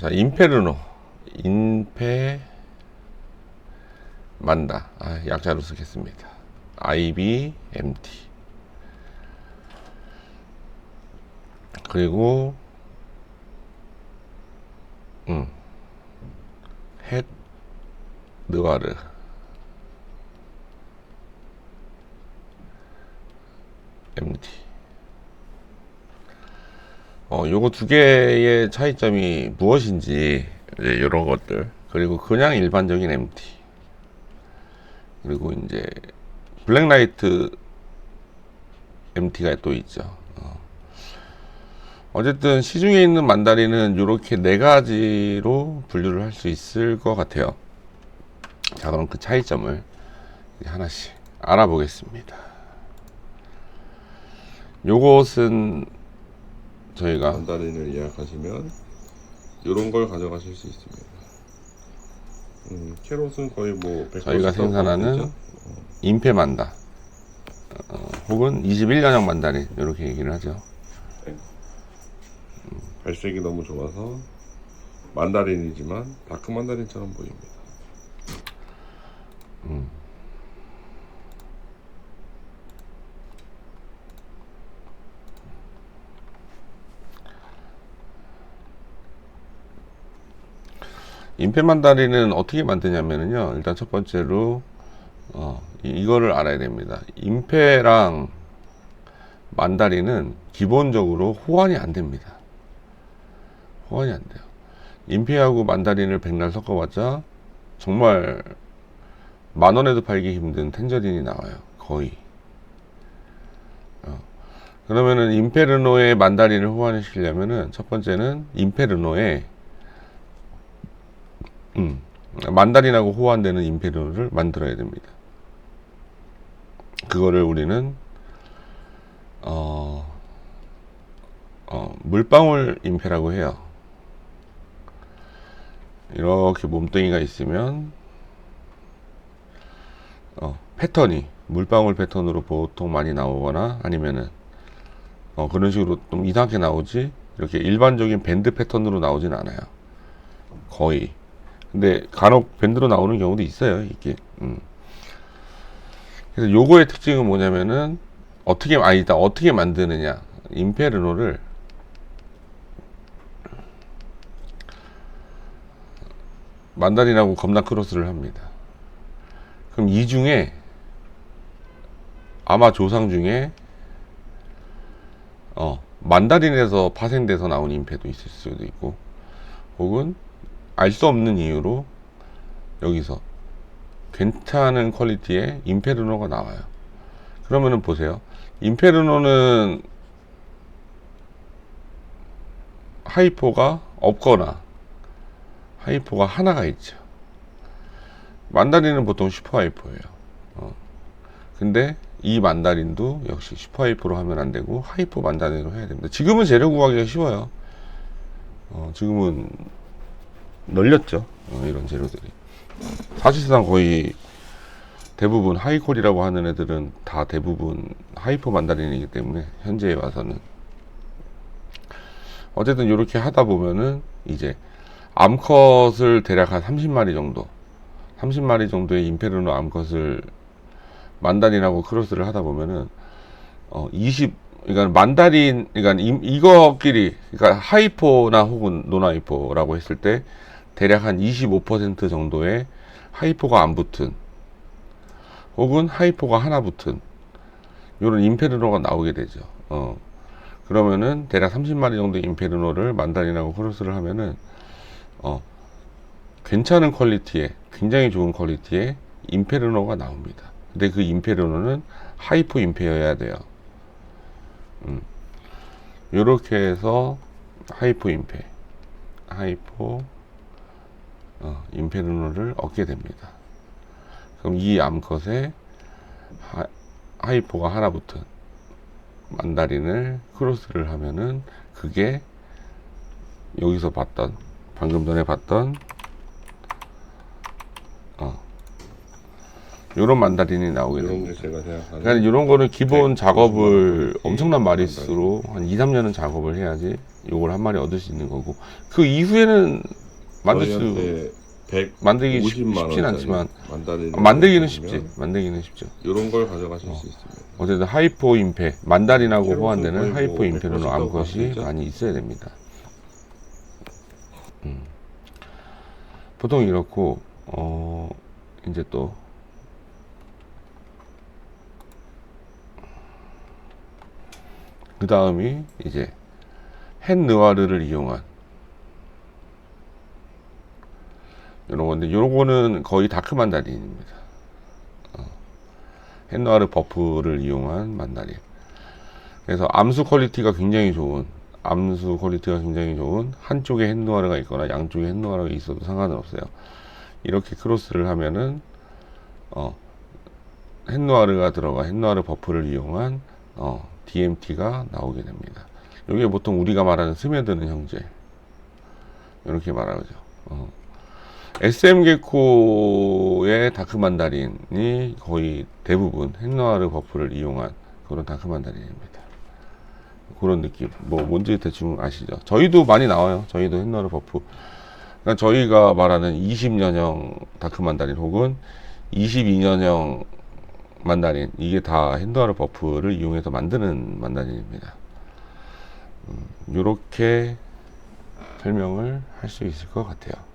자, 인페르노. 인페 만다. 아, 약자로 쓰겠습니다. IBMT. 그리고 음. 헷 느와르. MT. 어, 요거 두 개의 차이점이 무엇인지, 이제 이런 것들. 그리고 그냥 일반적인 MT. 그리고 이제, 블랙라이트 MT가 또 있죠. 어. 어쨌든 시중에 있는 만다린은 이렇게 네 가지로 분류를 할 수 있을 것 같아요. 자, 그럼 그 차이점을 하나씩 알아보겠습니다. 요것은 저희가 만다린을 예약하시면 이런 걸 가져가실 수 있습니다. 음, 캐롯은 거의 뭐100% 저희가 생산하는 있죠? 임페 만다 어, 혹은 21년형 만다린 이렇게 얘기를 하죠. 발색이 너무 좋아서 만다린이지만 다크 만다린처럼 보입니다. 임페 만다린은 어떻게 만드냐면요. 일단 첫 번째로 어, 이- 이거를 알아야 됩니다. 임페랑 만다린은 기본적으로 호환이 안 됩니다. 호환이 안 돼요. 임페하고 만다린을 백날 섞어봤자 정말 만 원에도 팔기 힘든 텐저린이 나와요. 거의. 어. 그러면은 임페르노의 만다린을 호환시키려면은 첫 번째는 임페르노의 음, 만다린하고 호환되는 임페르노를 만들어야 됩니다. 그거를 우리는 어, 어, 물방울 임페라고 해요. 이렇게 몸뚱이가 있으면 어, 패턴이 물방울 패턴으로 보통 많이 나오거나 아니면은 어, 그런 식으로 좀 이상하게 나오지 이렇게 일반적인 밴드 패턴으로 나오진 않아요. 거의. 근데 간혹 밴드로 나오는 경우도 있어요. 이게. 음. 그래서 요거의 특징은 뭐냐면은 어떻게 아니다 어떻게 만드느냐 임페르노를 만다린하고 겁나 크로스를 합니다. 그럼 이 중에 아마 조상 중에 어 만다린에서 파생돼서 나온 임페도 있을 수도 있고 혹은 알 수 없는 이유로 여기서 괜찮은 퀄리티의 임페르노가 나와요. 그러면은 보세요. 임페르노는 하이포가 없거나 하이포가 하나가 있죠. 만다린은 보통 슈퍼 하이포예요. 어. 근데 이 만다린도 역시 슈퍼 하이포로 하면 안 되고 하이포 만다린으로 해야 됩니다. 지금은 재료 구하기가 쉬워요. 어, 지금은 널렸죠. 어, 이런 재료들이. 사실상 거의 대부분 하이콜이라고 하는 애들은 다 대부분 하이퍼 만다린이기 때문에 현재에 와서는 어쨌든 이렇게 하다 보면은 이제 암컷을 대략 한 30마리 정도 30마리 정도의 임페르노 암컷을 만다린하고 크로스를 하다 보면은 어 20, 그러니까 만다린, 그러니까 이, 이거끼리, 그러니까 하이포나 혹은 노나이포라고 했을 때 대략 한 25% 정도의 하이포가 안 붙은 혹은 하이포가 하나 붙은 이런 임페르노가 나오게 되죠. 어. 그러면은 대략 30마리 정도의 임페르노를 만다린하고 크로스를 하면은 어. 괜찮은 퀄리티의 굉장히 좋은 퀄리티의 임페르노가 나옵니다. 근데 그 임페르노는 하이포 임페여야 돼요. 음. 요렇게 해서 하이포 임페, 하이포 어, 임페르노를 얻게 됩니다. 그럼 이 암컷에 하, 하이포가 하나 붙은 만다린을 크로스를 하면은 그게 여기서 봤던 방금 전에 봤던 어, 요런 만다린이 나오게 됩니다. 그러니까 이런 거는 기본 네, 작업을 네, 엄청난. 마리수로 한 2, 3년은 작업을 해야지 요걸 한 마리 얻을 수 있는 거고 그 이후에는 만들 수 100 만들기 쉽, 50만 쉽진 원짜리 않지만 아, 만들기는 쉽지 만들기는 쉽죠 이런 걸 가져가실 수 있습니다. 어쨌든 하이포 임페 만다린하고 캐럿은 호환되는 뭐 임페로는 100% 암컷이? 많이 있어야 됩니다 음. 보통 이렇고 어 이제 또 그 다음이 이제 헨 느와르를 이용한 이런 건데 요거는 거의 다크 만다린입니다. 어. 헨 느와르 버프를 이용한 만다린. 그래서 암수 퀄리티가 굉장히 좋은 암수 퀄리티가 굉장히 좋은 한쪽에 헨 느와르가 있거나 양쪽에 헨 느와르가 있어도 상관은 없어요. 이렇게 크로스를 하면은 어 헨누아르가 들어가 헨누아르 버프를 이용한 어, DMT가 나오게 됩니다. 이게 보통 우리가 말하는 스며드는 형제 이렇게 말하죠. 어. SM 게코의 다크 만다린이 거의 대부분 헨누아르 버프를 이용한 그런 다크 만다린입니다. 그런 느낌. 뭐 뭔지 대충 아시죠? 저희도 많이 나와요. 저희도 헨누아르 버프. 그러니까 저희가 말하는 20년형 다크 만다린 혹은 22년형 만다린 이게 다 핸드하르 버프를 이용해서 만드는 만다린입니다. 이렇게 설명을 할 수 있을 것 같아요.